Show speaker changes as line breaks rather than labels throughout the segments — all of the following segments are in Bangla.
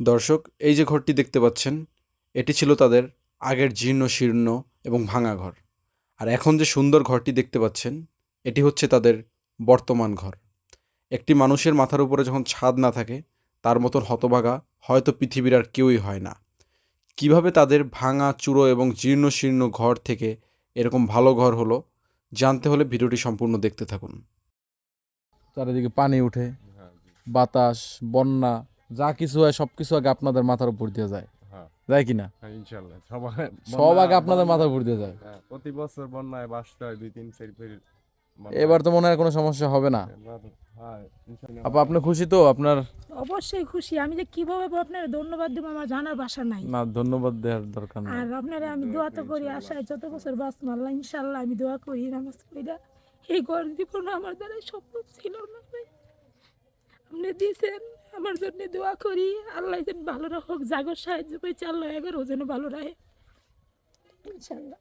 দর্শক, এই যে ঘরটি দেখতে পাচ্ছেন, এটি ছিল তাদের আগের জীর্ণ শীর্ণ এবং ভাঙা ঘর। আর এখন যে সুন্দর ঘরটি দেখতে পাচ্ছেন, এটি হচ্ছে তাদের বর্তমান ঘর। একটি মানুষের মাথার উপরে যখন ছাদ না থাকে, তার মতন হতভাগা হয়তো পৃথিবীর আর কেউই হয় না। কীভাবে তাদের ভাঙা, চূড়ো এবং জীর্ণ শীর্ণ ঘর থেকে এরকম ভালো ঘর হলো, জানতে হলে ভিডিওটি সম্পূর্ণ দেখতে থাকুন।
চারিদিকে পানি উঠে, বাতাস, বন্যা যা কিছু হয় সব কিছু আগে আপনাদের মাথার উপর দিয়ে যায়।
হ্যাঁ।
যায় কিনা?
হ্যাঁ ইনশাল্লাহ। সবাই
সব আগে আপনাদের মাথার উপর দিয়ে যায়।
হ্যাঁ, প্রতি বছর বন্যায় বাসতে হয় দুই তিন চার ফের
এবার তো মনে হয় কোনো সমস্যা হবে না।
হ্যাঁ
আপা আপনি খুশি তো? আপনার
অবশ্যই খুশি। আমি যে কীভাবে আপনার ধন্যবাদ দেবো আমার জানার ভাষা নাই।
না ধন্যবাদ দেওয়ার দরকার নেই।
আর আপনারা আমি দোয়া তো করি আশায় যত বছর বাস মারলাম ইনশাল্লাহ আমি দোয়া করি নামাজ পড়ি। এই ঘর দিব না আমার দ্বারা সম্ভব ছিল না আপনি দিয়েছেন। আমার জন্য দোয়া করি। আল্লাহ যেন ভালো রাখুক জাগর সাহায্য পেয়েছে আল্লাহ এগারো যেন ভালো রাখে। ইনশাল্লাহ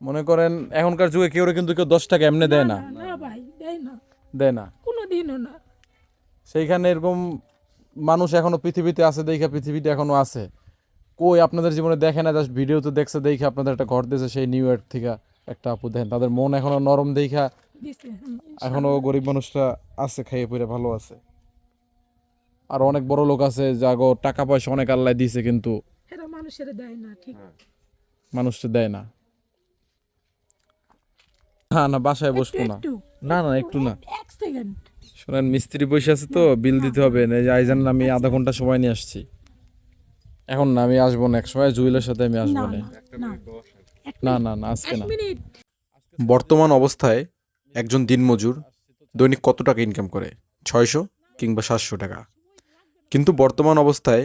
মনে করেন এখনকার যুগে কেউ কিন্তু কেউ দশ টাকা এমনি দেয় না।
না ভাই দেয় না।
দেয় না।
কোনো দিনও না।
সেইখানে এরকম মানুষ এখনও পৃথিবীতে আছে দেখা পৃথিবীতে এখনও আছে। কই আপনাদের জীবনে দেখে না জাস্ট ভিডিওতে দেখছে দেখে আপনাদের একটা ঘর দিয়েছে সেই নিউ ইয়র্ক থেকে একটা আপু দেখেন। তাদের মন এখনও নরম দেখা এখনও গরিব মানুষরা আছে খাইয়ে পড়ে ভালো আছে। আর অনেক বড় লোক আছে যাগো টাকা পয়সা অনেক আল্লাহ দিয়েছে কিন্তু
এরা মানুষের দেয় না ঠিক।
মানুষটা দেয় না। না না বাসায় বসবো না। না না একটু না।
এক সেকেন্ড
শোনেন মিস্ত্রি বসে আছে তো বিল দিতে হবে। না এই যে আইজান আমি আধা ঘণ্টা সময় নিয়ে আসছি। এখন না আমি আসব না এক সময় জুয়েলের সাথে আমি আসব
না
না।
না না।
না না না আজকে না।
বর্তমান অবস্থায় একজন দিনমজুর দৈনিক কত টাকা ইনকাম করে? ছয়শো কিংবা সাতশো টাকা? কিন্তু বর্তমান অবস্থায়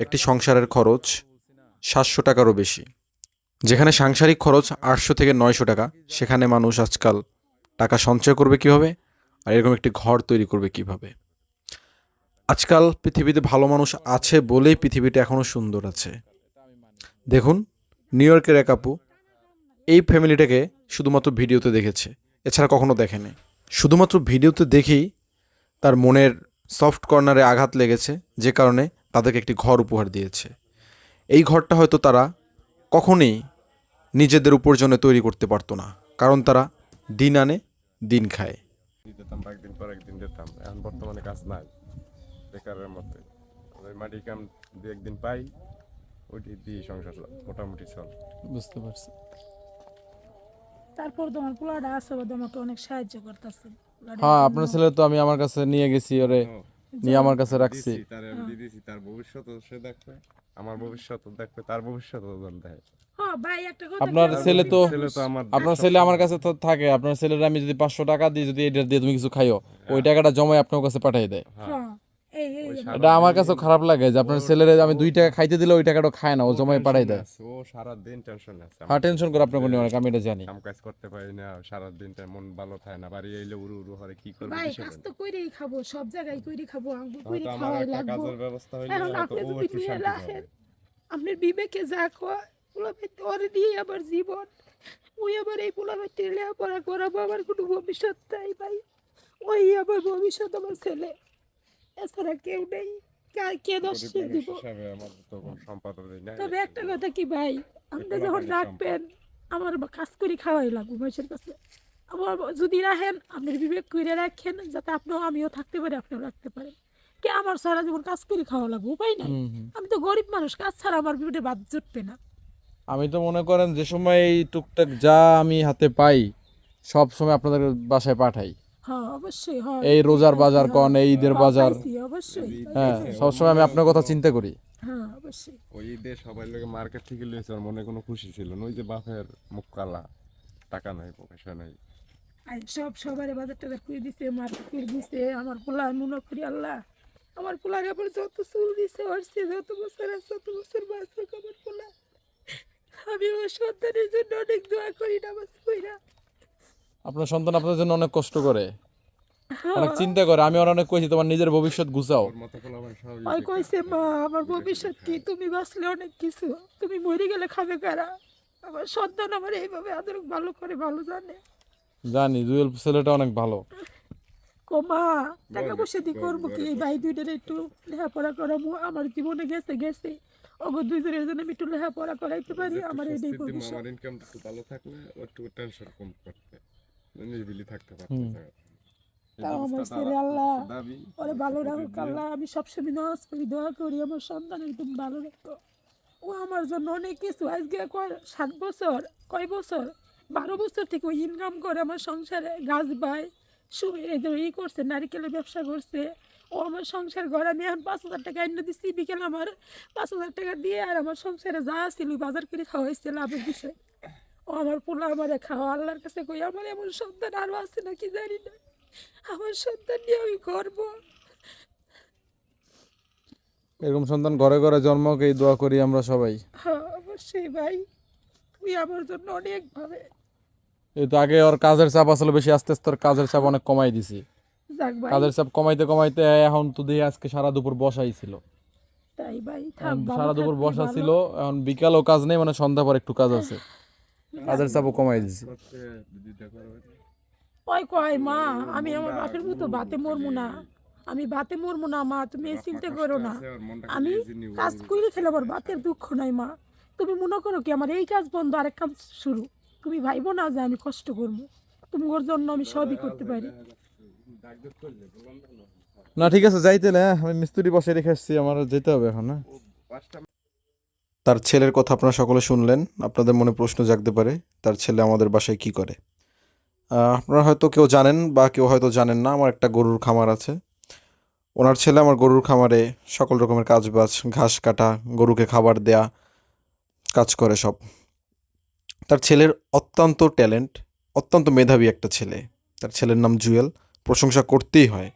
একটি সংসারের খরচ সাতশো টাকারও বেশি। যেখানে সাংসারিক খরচ আটশো থেকে নয়শো টাকা, সেখানে মানুষ আজকাল টাকা সঞ্চয় করবে কীভাবে? আর এরকম একটি ঘর তৈরি করবে কীভাবে? আজকাল পৃথিবীতে ভালো মানুষ আছে বলেই পৃথিবীটা এখনও সুন্দর আছে। দেখুন, নিউ ইয়র্কের এক আপু এই ফ্যামিলিটাকে শুধুমাত্র ভিডিওতে দেখেছে, এছাড়া কখনো দেখেনি। শুধুমাত্র ভিডিওতে দেখেই তার মনের সফট কর্নারে আঘাত লেগেছে যে কারণে তাদেরকে একটি ঘর উপহার দিয়েছে। এই ঘরটা হয়তো তারা কখনোই নিজেদের উপার্জনে তৈরি করতে পারতো না কারণ তারা দিন আনে দিন খায়।
দিতাম একদিন পর একদিন দিতাম। এখন বর্তমানে কাজ নাই বেকারের মধ্যে। ওই মাটি কাম দু একদিন পাই ওইটি দিয়ে সংসার মোটামুটি চল।
বুঝতে পারছি।
তারপর তোমার পোলাটা আছে তোমাকে অনেক সাহায্য করতেছে।
হ্যাঁ আপনার ছেলে তো আমি আমার কাছে নিয়ে গেছি ওরে নিয়ে আমার কাছে রাখছি।
তার আমি তার ভবিষ্যৎ সে দেখবে আমার ভবিষ্যৎ দেখবে তার ভবিষ্যৎ দেখবে
হ্যাঁ। ভাই একটা কথা
আপনার ছেলে তো
ছেলে তো আমার
আপনার ছেলে আমার কাছে তো থাকে আপনার ছেলের আমি যদি পাঁচশো টাকা দিই যদি এটা দিয়ে তুমি কিছু খাইও ওই টাকাটা জমাই আপনার কাছে পাঠিয়ে দেয়।
হ্যাঁ।
এটা আমার কাছে খারাপ লাগে যে আপনার ছেলের আমি দুই টাকা খাইতে দিলে ওই টাকাটা খায় না ও পাঠাই দেয়।
ও সারা দিন টেনশন আছে।
হ্যাঁ টেনশন করে আপনার কোনো অনেক আমি এটা জানি।
কাম কাজ করতে পারি না সারা দিনটা মন ভালো থাকে না বাড়ি এলে উড়ু উড়ু হরে কি করবে
ভাই কাজ তো কইরেই খাব সব জায়গায় কইরে খাব কইরে খাওয়াই লাগবো।
কাজের ব্যবস্থা হইলে
আপনি
ও একটু শান্তি
আপনার বিবেকে যা কয় পোলাপে তোর দিয়ে আবার জীবন ওই আবার এই পোলাপে লেখাপড়া করাবো আমার কোনো ভবিষ্যৎ নাই ভাই ওই আমার ভবিষ্যৎ আমার ছেলে। এছাড়া কেউ নেই। কে- কে দোষ দিব? তবে একটা কথা কি ভাই? আপনি যখন রাখবেন আমার বা- কাজ করে খাওয়াই লাগবে মানুষের কাছে। আমার যদি রাখেন আপনার বিবেক করে রাখেন যাতে আপনিও আমিও থাকতে পারি আপনিও রাখতে পারেন। কে আমার সারা জীবন কাজ করে খাওয়া লাগবে? উপায় নাই। আমি তো গরিব মানুষ কাজ ছাড়া আমার বিবেটে বাদ জুটবে না।
আমি তো মনে করেন যে সময় এই টুকটাক যা আমি হাতে পাই সব সময় আপনাদের বাসায় পাঠাই। এই রোজার বাজার কন এই ঈদের বাজার। হ্যাঁ সবসময় আমি আপনার কথা চিন্তা করি।
হ্যাঁ অবশ্যই।
ওই ঈদে সবাই লোকে মার্কেট থেকে লিয়েছে ওর মনে কোনো খুশি ছিল না। ওই যে বাপের মুখ কালা টাকা নাই পয়সা নাই।
সব সবার বাজার টাজার করে দিছে মার্কেট করে দিছে আমার পোলা করি আল্লাহ আমার পোলার আবার যত চুল দিছে যত বছর আছে বছর বাঁচবে আমার পোলা। আমি আমার সন্তানের জন্য অনেক দোয়া করি নামাজ পড়া
আপনার সন্তান আপনার জন্য অনেক কষ্ট করে। অনেক চিন্তা করে। আমি অনেক কইছি তোমার নিজের ভবিষ্যৎ গুছাও।
ওই কইছে মা আমার ভবিষ্যৎ কি? তুমি বাঁচলে অনেক কিছু। তুমি মরে গেলে খাবে কারা? আমার সন্তান আমার এইভাবে আদর ভালো করে ভালো জানে।
জানি জুয়েল ছেলেটা অনেক ভালো।
কমা টাকা পয়সা দিয়ে করব কি? এই ভাই দুইটার একটু লেখাপড়া করাবো। আমার জীবনে গেছে গেছে। অগর দুইজনের জন্য আমি একটু লেখাপড়া করাইতে পারি। আমার এটাই ভবিষ্যৎ।
আমার ইনকামটা একটু ভালো থাকলে একটু টেনশন কম করতে। নিরিবিলি থাকতে
তাও আমার ছেলে আল্লাহ। ওরে ভালো রাখুক আল্লাহ আমি সবসময় নামাজ করি দোয়া করি আমার সন্তান একদম ভালো রাখো। ও আমার জন্য অনেক কিছু। আজকে কয় সাত বছর কয় বছর? বারো বছর থেকে ও ইনকাম করে আমার সংসারে। গাছ বাই ই করছে নারিকেলের ব্যবসা করছে। ও আমার সংসার ঘর আমি এখন পাঁচ হাজার টাকা এনে দিচ্ছি বিকেল আমার। পাঁচ হাজার টাকা দিয়ে আর আমার সংসারে যা ছিল বাজার করে খাওয়াইছে লাভের বিষয়। ও আমার পোলা আমারে খাওয়া আল্লাহর কাছে কই? আমার এমন সন্তান আরও আছে নাকি জানি না। আমার সন্তান নিয়ে আমি করব
এরকম সন্তান ঘরে ঘরে জন্মক এই দোয়া করি আমরা সবাই।
হ্যাঁ অবশ্যই ভাই। তুই আমার জন্য অনেক ভাবে।
এই তো আগে ওর কাজের চাপ আসলে বেশি আস্তে আস্তে ওর কাজের চাপ অনেক কমাই দিছি। কাজের চাপ কমাইতে কমাইতে এখন তো দিয়ে আজকে সারা দুপুর বসাই ছিল।
তাই ভাই
সারা দুপুর বসা ছিল এখন বিকালও কাজ নেই মানে সন্ধ্যা পর একটু কাজ আছে। কাজের চাপও কমাই দিছি।
করতে
কয় কয় মা আমি আমার বাপের মতো ভাতে মরমু না। আমি ভাতে মরমু না মা তুমি এই চিন্তা করো না।
ওর
আমি কাজ করে খেলে আমার বাতের দুঃখ নাই মা। তুমি মনে করো কি আমার এই কাজ বন্ধ আরেক কাজ শুরু। তুমি ভাইবো না যে আমি কষ্ট করব তোমার জন্য আমি সবই করতে পারি।
না, না।
না ঠিক আছে যাইতে না আমি মিস্ত্রি বসে রেখে আসছি আমার যেতে হবে এখন হ্যাঁ।
ও পাঁচটা
তার ছেলের কথা আপনারা সকলে শুনলেন, আপনাদের মনে প্রশ্ন জাগতে পারে, তার ছেলে আমাদের বাসায় কি করে? আপনারা হয়তো কেউ জানেন বা কেউ হয়তো জানেন না, আমার একটা গরুর খামার আছে। ওনার ছেলে আমার গরুর খামারে সকল রকমের কাজ বাজ ঘাস কাটা, গরুকে খাবার দেয়া, কাজ করে সব। তার ছেলের অত্যন্ত ট্যালেন্ট, অত্যন্ত মেধাবী একটা ছেলে। তার ছেলের নাম জুয়েল, প্রশংসা করতেই হয়।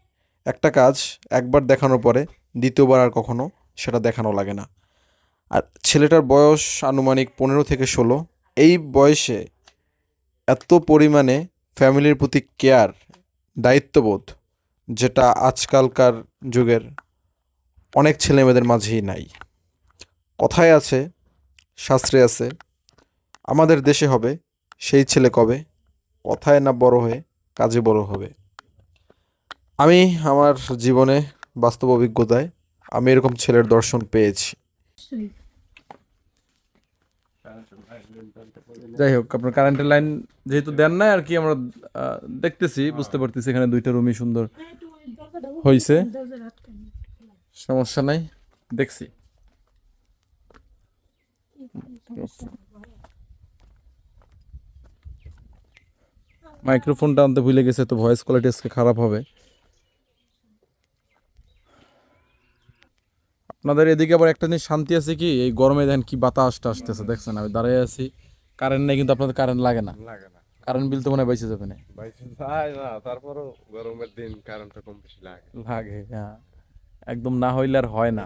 একটা কাজ একবার দেখানোর পরে দ্বিতীয়বার আর কখনো সেটা দেখানো লাগে না। আর ছেলেটার বয়স আনুমানিক পনেরো থেকে ষোলো। এই বয়সে এত পরিমাণে ফ্যামিলির প্রতি কেয়ার, দায়িত্ববোধ, যেটা আজকালকার যুগের অনেক ছেলেমেয়েদের মাঝেই নাই। কথায় আছে, শাস্ত্রে আছে, আমাদের দেশে হবে, সেই ছেলে কবে? কথায় না বড় হয়ে কাজে বড় হবে। আমি আমার জীবনে বাস্তব অভিজ্ঞতায় আমি এরকম ছেলের দর্শন পেয়েছি।
যাই হোক আপনার কারেন্টের লাইন যেহেতু দেন নাই আর কি আমরা দেখতেছি বুঝতে পারতেছি এখানে দুইটা রুমই সুন্দর
হয়েছে
সমস্যা নাই দেখছি। মাইক্রোফোনটা আনতে ভুলে গেছে তো ভয়েস কোয়ালিটি আজকে খারাপ হবে। আপনাদের এদিকে আবার একটা জিনিস শান্তি আছে কি? এই গরমে দেখেন কি বাতাসটা আসতেছে দেখছেন? আমি দাঁড়িয়ে আছি। কারেন্ট নেই কিন্তু আপনাদের কারেন্ট লাগে না।
লাগে না।
কারেন্ট বিল তো মনে হয় বেঁচে যাবে না।
যায় না তারপরও গরমের দিন কারেন্টটা কম বেশি লাগে।
লাগে হ্যাঁ। একদম না হইলে আর হয় না।